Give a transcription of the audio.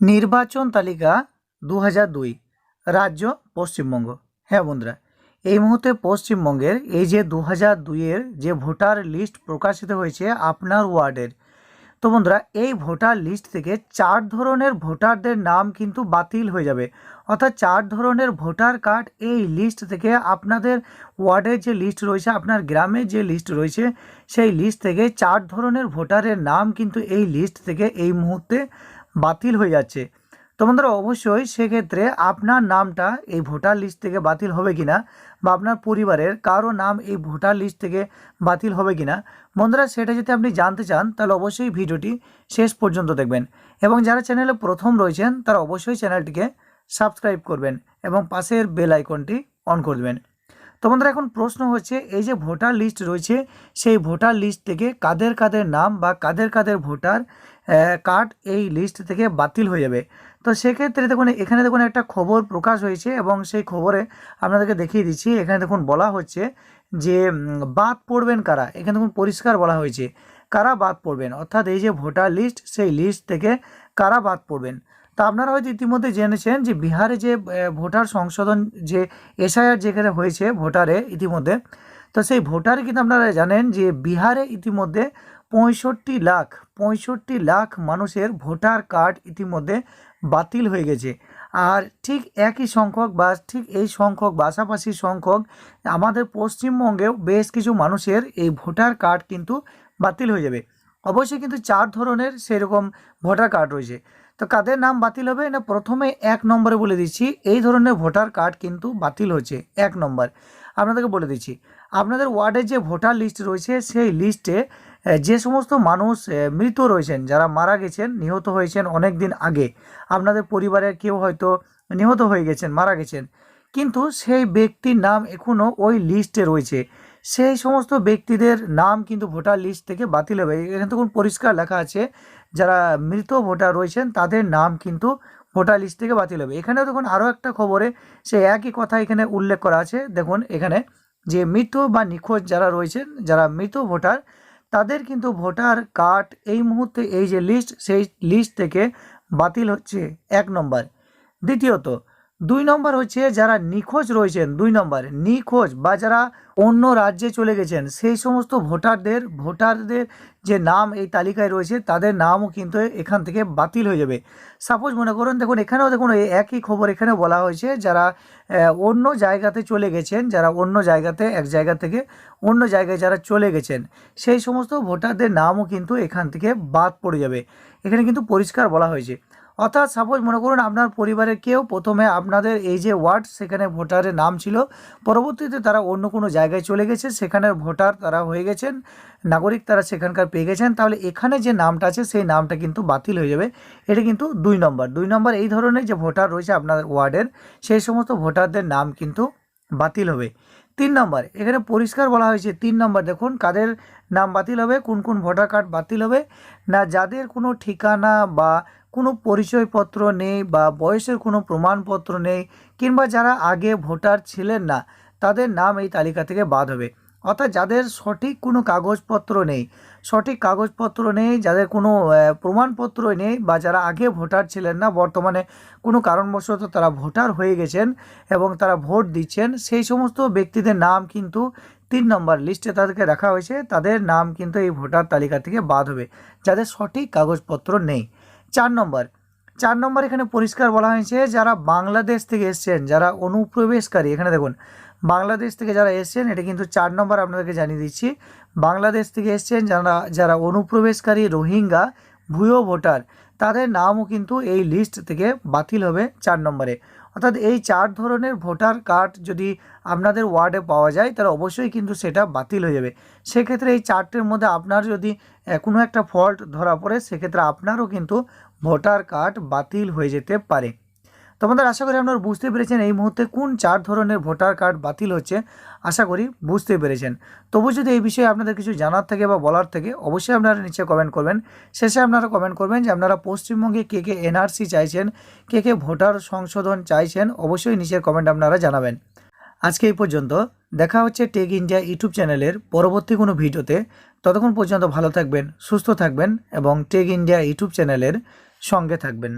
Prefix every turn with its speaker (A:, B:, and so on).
A: নির্বাচন তালিকা দু দুই, রাজ্য পশ্চিমবঙ্গ। হ্যাঁ বন্ধুরা, এই মুহূর্তে পশ্চিমবঙ্গের এই যে দু হাজার দুইয়ের যে ভোটার লিস্ট প্রকাশিত হয়েছে আপনার ওয়ার্ডের, তো বন্ধুরা, এই ভোটার লিস্ট থেকে চার ধরনের ভোটারদের নাম কিন্তু বাতিল হয়ে যাবে। অর্থাৎ চার ধরনের ভোটার কার্ড এই লিস্ট থেকে আপনাদের ওয়ার্ডের যে লিস্ট রয়েছে, আপনার গ্রামের যে লিস্ট রয়েছে, সেই লিস্ট থেকে চার ধরনের ভোটারের নাম কিন্তু এই লিস্ট থেকে এই মুহূর্তে বাতিল হয়ে যাচ্ছে। তো বন্ধুরা, অবশ্যই সেক্ষেত্রে আপনার নামটা এই ভোটার লিস্ট থেকে বাতিল হবে কিনা বা আপনার পরিবারের কারও নাম এই ভোটার লিস্ট থেকে বাতিল হবে কিনা, বন্ধুরা সেটা যদি আপনি জানতে চান, তাহলে অবশ্যই ভিডিওটি শেষ পর্যন্ত দেখবেন। এবং যারা চ্যানেলে প্রথম রয়েছেন, তারা অবশ্যই চ্যানেলটিকে সাবস্ক্রাইব করবেন এবং পাশের বেল আইকনটি অন করে দেবেন। তো বন্ধুরা, এখন প্রশ্ন হচ্ছে, এই যে ভোটার লিস্ট রয়েছে, সেই ভোটার লিস্ট থেকে কাদের কাদের নাম বা কাদের কাদের ভোটার কার্ড এই লিস্ট থেকে বাতিল হয়ে যাবে? তো সেক্ষেত্রে দেখুন, এখানে দেখুন একটা খবর প্রকাশ হয়েছে এবং সেই খবরে আপনাদেরকে দেখিয়ে দিচ্ছি। এখানে দেখুন বলা হচ্ছে যে বাদ পড়বেন কারা? এখানে দেখুন পরিষ্কার বলা হয়েছে। কারা বাদ পড়বেন? অর্থাৎ এই যে ভোটার লিস্ট, সেই লিস্ট থেকে কারা বাদ পড়বেন? তা আপনারা হয়তো ইতিমধ্যে জেনেছেন যে বিহারে যে ভোটার সংশোধন যে এসআইআর যেখানে হয়েছে ভোটারে ইতিমধ্যে, তো সেই ভোটারে কিন্তু আপনারা জানেন যে বিহারে ইতিমধ্যে পঁয়ষট্টি লাখ পঁয়ষট্টি লাখ মানুষের ভোটার কার্ড ইতিমধ্যে বাতিল হয়ে গেছে। আর ঠিক একই সংখ্যক বা ঠিক এই সংখ্যক পাশাপাশি সংখ্যক আমাদের পশ্চিমবঙ্গেও বেশ কিছু মানুষের এই ভোটার কার্ড কিন্তু বাতিল হয়ে যাবে। অবশ্যই কিন্তু চার ধরনের সেরকম ভোটার কার্ড রয়েছে। তো কাদের নাম বাতিল হবে? না, প্রথমে এক নম্বরে বলে দিচ্ছি, এই ধরনের ভোটার কার্ড কিন্তু বাতিল হচ্ছে এক নম্বর। আপনাদেরকে বলে দিচ্ছি, আপনাদের ওয়ার্ডের যে ভোটার লিস্ট রয়েছে, সেই লিস্টে যে সমস্ত মানুষ মৃত রয়েছেন, যারা মারা গেছেন, নিহত হয়েছেন অনেক দিন আগে, আপনাদের পরিবারের কেউ হয়তো নিহত হয়ে গেছেন, মারা গেছেন, কিন্তু সেই ব্যক্তির নাম এখনও ওই লিস্টে রয়েছে। সেই সমস্ত ব্যক্তিদের নাম কিন্তু ভোটার লিস্ট থেকে বাতিল হবে। এখানে তখন পরিষ্কার লেখা আছে, যারা মৃত ভোটার রয়েছেন তাদের নাম কিন্তু ভোটার লিস্ট থেকে বাতিল হবে। এখানেও দেখুন আরও একটা খবরে সেই একই কথা এখানে উল্লেখ করা আছে। দেখুন এখানে যে মৃত বা নিখোঁজ যারা রয়েছেন, যারা মৃত ভোটার, তাদের কিন্তু ভোটার কার্ড এই মুহূর্তে এই যে লিস্ট, সেই লিস্ট থেকে বাতিল হচ্ছে। এক নম্বর। দ্বিতীয়ত দুই নম্বর হচ্ছে যারা নিখোঁজ রয়েছেন, দুই নম্বর, নিখোঁজ বা যারা অন্য রাজ্যে চলে গেছেন, সেই সমস্ত ভোটারদের ভোটারদের যে নাম এই তালিকায় রয়েছে, তাদের নামও কিন্তু এখান থেকে বাতিল হয়ে যাবে। সাপোজ মনে করুন, দেখুন, এখানেও দেখুন, এই একই খবর এখানে বলা হয়েছে, যারা অন্য জায়গাতে চলে গেছেন, যারা অন্য জায়গাতে, এক জায়গা থেকে অন্য জায়গায় যারা চলে গেছেন, সেই সমস্ত ভোটারদের নামও কিন্তু এখান থেকে বাদ পড়ে যাবে। এখানে কিন্তু পরিষ্কার বলা হয়েছে। অর্থাৎ সাপোজ মনে করুন আপনার পরিবারের কেউ প্রথমে আপনাদের এই যে ওয়ার্ড, সেখানে ভোটারের নাম ছিল। পরবর্তীতে তারা অন্য কোনো জায়গায় চলে গেছে, সেখানের ভোটার তারা হয়ে গেছেন, নাগরিক তারা সেখানকার পেয়ে গেছেন। তাহলে এখানে যে নামটা আছে, সেই নামটা কিন্তু বাতিল হয়ে যাবে। এটা কিন্তু দুই নম্বর। দুই নম্বর, এই ধরনের যে ভোটার রয়েছে আপনাদের ওয়ার্ডের, সেই সমস্ত ভোটারদের নাম কিন্তু বাতিল হবে। তিন নম্বর, এখানে পরিষ্কার বলা হয়েছে, তিন নম্বর দেখুন, কাদের নাম বাতিল হবে, কোন কোন ভোটার কার্ড বাতিল হবে, না যাদের কোনো ঠিকানা বা কোনো পরিচয়পত্র নেই বা বয়সের কোনো প্রমাণপত্র নেই কিংবা যারা আগে ভোটার ছিলেন না, তাদের নাম এই তালিকা থেকে বাদ হবে। অর্থাৎ যাদের সঠিক কোনো কাগজপত্র নেই, সঠিক কাগজপত্র নেই, যাদের কোনো প্রমাণপত্র নেই বা যারা আগে ভোটার ছিলেন না, বর্তমানে কোনো কারণবশত তারা ভোটার হয়ে গেছেন এবং তারা ভোট দিচ্ছেন, সেই সমস্ত ব্যক্তিদের নাম কিন্তু তিন নম্বর লিস্টে তাদেরকে রাখা হয়েছে। তাদের নাম কিন্তু এই ভোটার তালিকা থেকে বাদ হবে, যাদের সঠিক কাগজপত্র নেই। চার নম্বর। চার নম্বর এখানে পরিষ্কার বলা হয়েছে যারা বাংলাদেশ থেকে এসছেন, যারা অনুপ্রবেশকারী, এখানে দেখুন, বাংলাদেশ থেকে যারা এসছেন, এটা কিন্তু চার নম্বর আপনাদেরকে জানিয়ে দিচ্ছি, বাংলাদেশ থেকে এসছেন যারা যারা অনুপ্রবেশকারী, রোহিঙ্গা, ভুয়ো ভোটার, তাদের নামও কিন্তু এই লিস্ট থেকে বাতিল হবে চার নম্বরে। অর্থাৎ এই চার ধরনের ভোটার কার্ড যদি আপনাদের ওয়ার্ডে পাওয়া যায়, তাহলে অবশ্যই কিন্তু সেটা বাতিল হয়ে যাবে। সেক্ষেত্রে এই চারটের মধ্যে আপনার যদি কোনো একটা ফল্ট ধরা পড়ে, সেক্ষেত্রে আপনারও কিন্তু ভোটার কার্ড বাতিল হয়ে যেতে পারে। তো আমাদের আশা করি আপনারা বুঝতে পেরেছেন এই মুহূর্তে কোন চার ধরনের ভোটার কার্ড বাতিল হচ্ছে। আশা করি বুঝতে পেরেছেন। তবু যদি এই বিষয়ে আপনাদের কিছু জানার থাকে বা বলার থেকে, অবশ্যই আপনারা নিচে কমেন্ট করবেন। শেষে আপনারা কমেন্ট করবেন যে আপনারা পশ্চিমবঙ্গে কে কে এনআরসি চাইছেন, কে কে ভোটার সংশোধন চাইছেন, অবশ্যই নিচের কমেন্ট আপনারা জানাবেন। আজকে এই পর্যন্ত। দেখা হচ্ছে টেক ইন্ডিয়া ইউটিউব চ্যানেলের পরবর্তী কোনো ভিডিওতে। ততক্ষণ পর্যন্ত ভালো থাকবেন, সুস্থ থাকবেন এবং টেক ইন্ডিয়া ইউটিউব চ্যানেলের সঙ্গে থাকবেন।